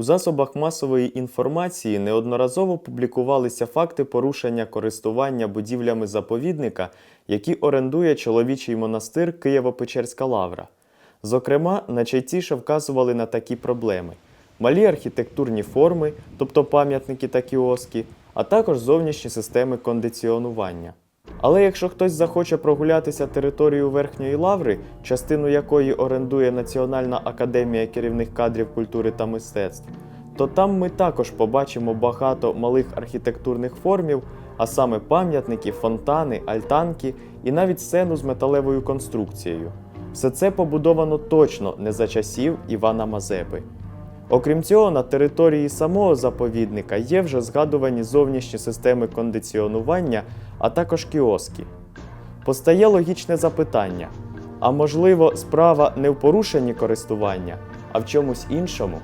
У засобах масової інформації неодноразово публікувалися факти порушення користування будівлями заповідника, які орендує чоловічий монастир Києво-Печерська лавра. Зокрема, найчастіше вказували на такі проблеми: малі архітектурні форми, тобто пам'ятники та кіоски, а також зовнішні системи кондиціонування. Але якщо хтось захоче прогулятися територією Верхньої Лаври, частину якої орендує Національна академія керівних кадрів культури та мистецтв, то там ми також побачимо багато малих архітектурних формів, а саме пам'ятники, фонтани, альтанки і навіть сцену з металевою конструкцією. Все це побудовано точно не за часів Івана Мазепи. Окрім цього, на території самого заповідника є вже згадувані зовнішні системи кондиціонування, а також кіоски. Постає логічне запитання: а можливо, справа не в порушенні користування, а в чомусь іншому?